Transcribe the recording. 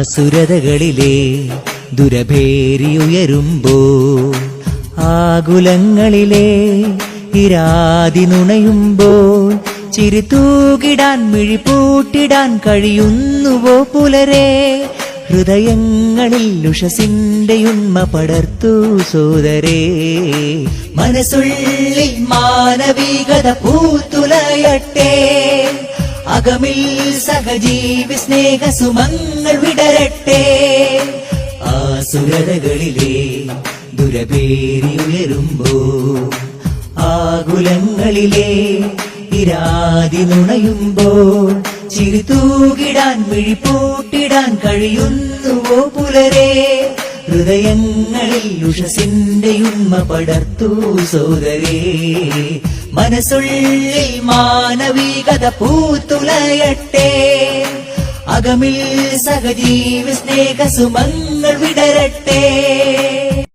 ആസുരതകളിലെ ദുരഭേരിയുയരുമ്പോ ആകുലങ്ങളിലെ ഇരാതി നുണയുമ്പോൾ ചിരിത്തൂകിടാൻ മിഴിപ്പൂട്ടിടാൻ കഴിയുന്നുവോ പുലരെ? ഹൃദയങ്ങളിൽ ഉഷസിന്റെ പടർത്തു സോദരേ. മനസ്സുള്ളിൽ മാനവികത പൂത്തുലയട്ടെ. അകമിൽ സഹജീവി സ്നേഹ സുമങ്ങൾ വിടരട്ടെ. ആസുരതകളിലെ ദുരപേരിയുയരുമ്പോ ആകുലങ്ങളിലെ ഇരാതി നുണയുമ്പോൾ ചിരിതൂകിടാൻ മിഴിപ്പൂട്ടിടാൻ കഴിയുന്നുവോ പുലരെ. ഹൃദയങ്ങളിൽ ഉഷസിന്റെ ഉമ്മ പടർത്തൂ സോദരേ. മനസ്സുള്ളിൽ മാനവികത പൂത്തുലയട്ടെ. അകമിൽ സഹജീവി സ്നേഹ സുമങ്ങൾ വിടരട്ടെ.